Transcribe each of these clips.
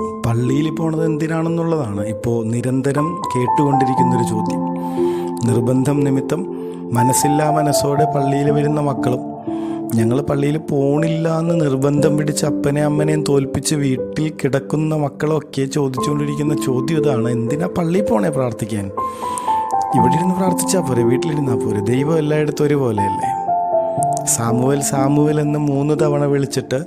പള്ളിയിൽ പോണത് എന്തിനാണെന്നുള്ളതാണ് ഇപ്പോൾ നിരന്തരം കേട്ടുകൊണ്ടിരിക്കുന്നൊരു ചോദ്യം. നിർബന്ധം നിമിത്തം മനസ്സില്ലാ മനസ്സോടെ പള്ളിയിൽ വരുന്ന മക്കളും ഞങ്ങൾ പള്ളിയിൽ പോണില്ല എന്ന് നിർബന്ധം പിടിച്ച് അപ്പനെ അമ്മനെയും തോൽപ്പിച്ച് വീട്ടിൽ കിടക്കുന്ന മക്കളൊക്കെ ചോദിച്ചുകൊണ്ടിരിക്കുന്ന ചോദ്യം ഇതാണ്. എന്തിനാ പള്ളിയിൽ പോണേ പ്രാർത്ഥിക്കാൻ? ഇവിടെ ഇരുന്ന് പ്രാർത്ഥിച്ചാൽ പോരെ വീട്ടിലിരുന്നാൽ പോരെ? ദൈവം എല്ലായിടത്തും ഒരുപോലെയല്ലേ? സാമുവൽ സാമുവൽ എന്ന് മൂന്ന് തവണ വിളിച്ചിട്ട്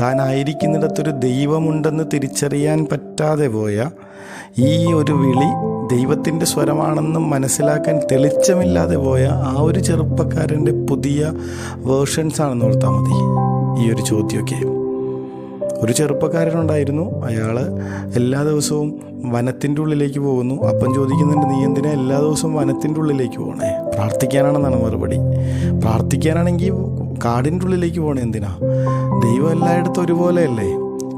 താൻ ആയിരിക്കുന്നിടത്തൊരു ദൈവമുണ്ടെന്ന് തിരിച്ചറിയാൻ പറ്റാതെ പോയ ഈ ഒരു വിളി ദൈവത്തിന്റെ സ്വരമാണെന്നും മനസ്സിലാക്കാൻ തെളിച്ചമില്ലാതെ പോയ ആ ഒരു ചെറുപ്പക്കാരന്റെ പുതിയ വേർഷൻസ് ആണെന്ന് ഓർത്താൽ മതി. ഈ ഒരു ചോദ്യമൊക്കെ. ഒരു ചെറുപ്പക്കാരനുണ്ടായിരുന്നു. അയാൾ എല്ലാ ദിവസവും വനത്തിന്റെ ഉള്ളിലേക്ക് പോകുന്നു. അപ്പം ചോദിക്കുന്നുണ്ട് നീ എന്തിനാ എല്ലാ ദിവസവും വനത്തിന്റെ ഉള്ളിലേക്ക് പോകണേ പ്രാർത്ഥിക്കാനാണെന്നാണ് മറുപടി. പ്രാർത്ഥിക്കാനാണെങ്കിൽ കാടിന്റെ ഉള്ളിലേക്ക് പോകണേ എന്തിനാ? ദൈവം എല്ലായിടത്തും ഒരുപോലെയല്ലേ?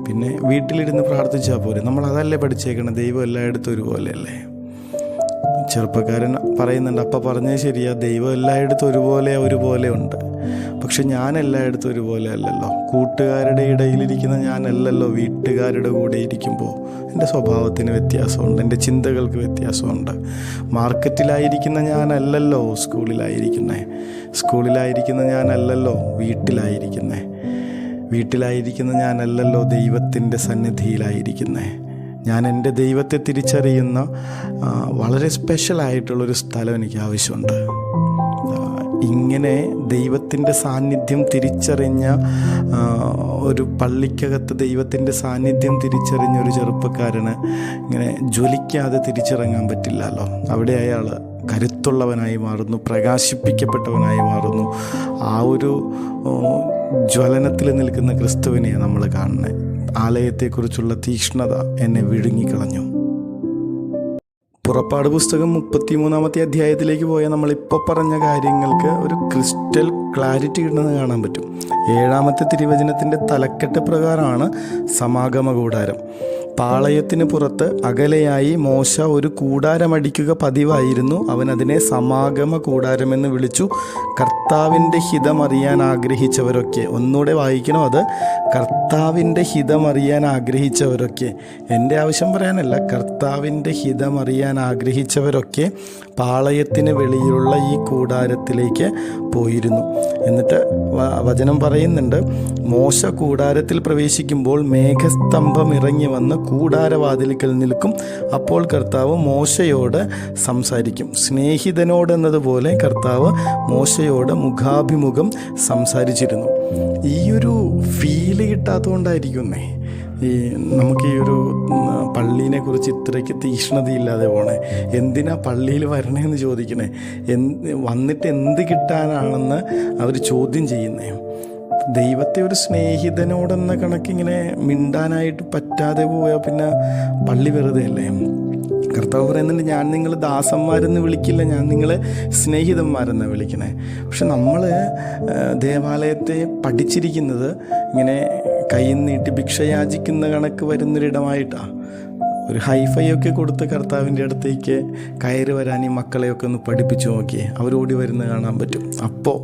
പിന്നെ വീട്ടിലിരുന്ന് പ്രാർത്ഥിച്ചാൽ പോരെ. നമ്മൾ അതല്ലേ പഠിച്ചേക്കണം? ദൈവം എല്ലായിടത്തും ഒരുപോലെയല്ലേ? ചെറുപ്പക്കാരൻ പറയുന്നുണ്ട് അപ്പം പറഞ്ഞത് ശരിയാ. ദൈവം എല്ലായിടത്തും ഒരുപോലെ ഒരുപോലെ ഉണ്ട്. പക്ഷെ ഞാൻ എല്ലായിടത്തും ഒരുപോലെ അല്ലല്ലോ. കൂട്ടുകാരുടെ ഇടയിലിരിക്കുന്ന ഞാനല്ലല്ലോ. വീട്ടുകാരുടെ കൂടെ ഇരിക്കുമ്പോൾ എന്റെ സ്വഭാവത്തിന് വ്യത്യാസമുണ്ട് എന്റെ ചിന്തകൾക്ക് വ്യത്യാസമുണ്ട്. മാർക്കറ്റിലായിരിക്കുന്ന ഞാനല്ലല്ലോ സ്കൂളിലായിരിക്കുന്നേ. സ്കൂളിലായിരിക്കുന്ന ഞാനല്ലല്ലോ വീട്ടിലായിരിക്കുന്നേ. വീട്ടിലായിരിക്കുന്ന ഞാനല്ലല്ലോ ദൈവത്തിന്റെ സന്നിധിയിലായിരിക്കുന്നേ. ഞാൻ എന്റെ ദൈവത്തെ തിരിച്ചറിയുന്ന വളരെ സ്പെഷ്യലായിട്ടുള്ളൊരു സ്ഥലം എനിക്ക് ആവശ്യമുണ്ട് ഇങ്ങനെ ദൈവത്തിന്റെ സാന്നിധ്യം തിരിച്ചറിഞ്ഞ ഒരു പള്ളിക്കകത്ത് ദൈവത്തിന്റെ സാന്നിധ്യം തിരിച്ചറിഞ്ഞ ഒരു ചെറുപ്പക്കാരന് ഇങ്ങനെ ജ്വലിക്കാതെ തിരിച്ചിറങ്ങാൻ പറ്റില്ലല്ലോ. അവിടെ അയാൾ കരുത്തുള്ളവനായി മാറുന്നു പ്രകാശിപ്പിക്കപ്പെട്ടവനായി മാറുന്നു. ആ ഒരു ജ്വലനത്തിൽ നിൽക്കുന്ന ക്രിസ്തുവിനെയാണ് നമ്മൾ കാണുന്നത്. ആലയത്തെക്കുറിച്ചുള്ള തീക്ഷ്ണത എന്നെ വിഴുങ്ങിക്കളഞ്ഞു. പുറപ്പാട് പുസ്തകം മുപ്പത്തിമൂന്നാമത്തെ അധ്യായത്തിലേക്ക് പോയാൽ നമ്മളിപ്പോൾ പറഞ്ഞ കാര്യങ്ങൾക്ക് ഒരു ക്രിസ്റ്റൽ ക്ലാരിറ്റി കിട്ടുന്നത് കാണാൻ പറ്റും. ഏഴാമത്തെ തിരുവചനത്തിന്റെ തലക്കെട്ട് പ്രകാരമാണ് സമാഗമ കൂടാരം. പാളയത്തിന് പുറത്ത് അകലെയായി മോശ ഒരു കൂടാരമടിക്കുക പതിവായിരുന്നു. അവൻ അതിനെ സമാഗമ കൂടാരമെന്ന് വിളിച്ചു. കർത്താവിന്റെ ഹിതമറിയാൻ ആഗ്രഹിച്ചവരൊക്കെ. ഒന്നുകൂടെ വായിക്കണം അത്? കർത്താവിന്റെ ഹിതമറിയാൻ ആഗ്രഹിച്ചവരൊക്കെ. എന്റെ ആവശ്യം പറയാനല്ല കർത്താവിന്റെ ഹിതമറിയാൻ ആഗ്രഹിച്ചവരൊക്കെ പാളയത്തിന് വെളിയിലുള്ള ഈ കൂടാരത്തിലേക്ക് പോയിരുന്നു എന്നിട്ട് വചനം പറയുന്നുണ്ട് മോശ കൂടാരത്തിൽ പ്രവേശിക്കുമ്പോൾ മേഘസ്തംഭം ഇറങ്ങി വന്ന് കൂടാരവാതിലിക്കൽ നിൽക്കും. അപ്പോൾ കർത്താവ് മോശയോട് സംസാരിക്കും. സ്നേഹിതനോടെന്നതുപോലെ കർത്താവ് മോശയോട് മുഖാഭിമുഖം സംസാരിച്ചിരുന്നു. ഈയൊരു ഫീൽ കിട്ടാത്തതുകൊണ്ടായിരിക്കുന്നേ ഈ നമുക്ക് ഈ ഒരു പള്ളീനെ കുറിച്ച് ഇത്രയ്ക്ക് തീക്ഷ്ണതയില്ലാതെ പോണേ. എന്തിനാ പള്ളിയിൽ വരണേ എന്ന് ചോദിക്കണേ? എന്ത് വന്നിട്ട് എന്ത് കിട്ടാനാണെന്ന് അവർ ചോദ്യം ചെയ്യുന്നേ. ദൈവത്തെ ഒരു സ്നേഹിതനോടെന്ന കണക്കിങ്ങനെ മിണ്ടാനായിട്ട് പറ്റാതെ പോയാൽ പിന്നെ പള്ളി വെറുതെ അല്ലേ? കർത്താവ് പറയുന്നുണ്ട് ഞാൻ നിങ്ങൾ ദാസന്മാരെന്ന് വിളിക്കില്ല ഞാൻ നിങ്ങളെ സ്നേഹിതന്മാരെന്ന് വിളിക്കണേ. പക്ഷെ നമ്മൾ ദേവാലയത്തെ പഠിച്ചിരിക്കുന്നത് ഇങ്ങനെ കൈ നീട്ടി ഭിക്ഷ യാചിക്കുന്ന കണക്ക് വരുന്നൊരിടമായിട്ടാണ് ഒരു ഹൈഫൈ ഒക്കെ കൊടുത്ത് കർത്താവിന്റെ അടുത്തേക്ക് കയറി വരാൻ ഈ മക്കളെയൊക്കെ ഒന്ന് പഠിപ്പിച്ചു നോക്കിയേ. അവരോടി വരുന്ന കാണാൻ പറ്റും. അപ്പോൾ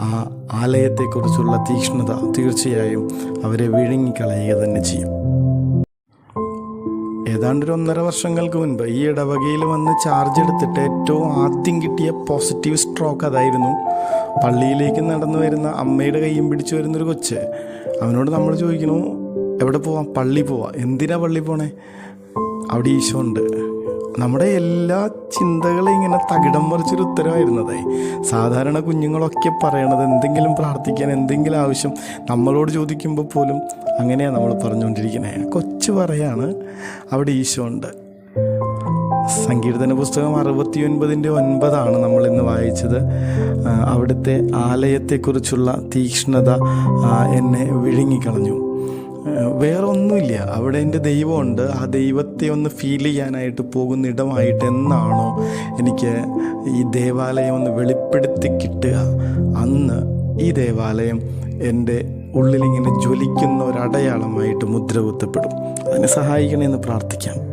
ആ ആലയത്തെക്കുറിച്ചുള്ള തീക്ഷ്ണത തീർച്ചയായും അവരെ വിഴുങ്ങിക്കളയുക തന്നെ ചെയ്യും. ഏതാണ്ട് ഒരു ഒന്നര വർഷങ്ങൾക്ക് മുൻപ് ഈ ഇടവകയിൽ വന്ന് ചാർജ് എടുത്തിട്ട് ഏറ്റവും ആദ്യം കിട്ടിയ പോസിറ്റീവ് സ്ട്രോക്ക് അതായിരുന്നു. പള്ളിയിലേക്ക് നടന്നു വരുന്ന അമ്മയുടെ കൈയും പിടിച്ചു വരുന്നൊരു കൊച്ച്. അവനോട് നമ്മൾ ചോദിക്കണു എവിടെ പോവാം? പള്ളി പോവാം. എന്തിനാ പള്ളി പോണേ? അവിടെ ഈശോ ഉണ്ട്. നമ്മുടെ എല്ലാ ചിന്തകളും ഇങ്ങനെ തകിടം മറിച്ചൊരു ഉത്തരവായിരുന്നതായി സാധാരണ കുഞ്ഞുങ്ങളൊക്കെ പറയണത് എന്തെങ്കിലും പ്രാർത്ഥിക്കാൻ എന്തെങ്കിലും ആവശ്യം നമ്മളോട് ചോദിക്കുമ്പോൾ പോലും അങ്ങനെയാണ് നമ്മൾ പറഞ്ഞുകൊണ്ടിരിക്കുന്നത് കൊച്ചു പറയാണ് അവിടെ ഈശോ ഉണ്ട് സങ്കീർത്തന പുസ്തകം അറുപത്തി ഒൻപതിന്റെ ഒൻപതാണ് നമ്മൾ ഇന്ന് വായിച്ചത്. അവിടുത്തെ ആലയത്തെക്കുറിച്ചുള്ള തീക്ഷ്ണത എന്നെ വിഴുങ്ങിക്കളഞ്ഞു. വേറൊന്നുമില്ല. അവിടെ എന്റെ ദൈവമുണ്ട്. ആ ദൈവത്തെ ഒന്ന് ഫീൽ ചെയ്യാനായിട്ട് പോകുന്ന ഇടമായിട്ട് എന്നാണോ എനിക്ക് ഈ ദേവാലയം ഒന്ന് വെളിപ്പെടുത്തി കിട്ടുക അന്ന് ഈ ദേവാലയം എന്റെ ഉള്ളിലിങ്ങനെ ജ്വലിക്കുന്ന ഒരടയാളമായിട്ട് മുദ്ര കുത്തപ്പെടും അതിനെ സഹായിക്കണമെന്ന് പ്രാർത്ഥിക്കാം.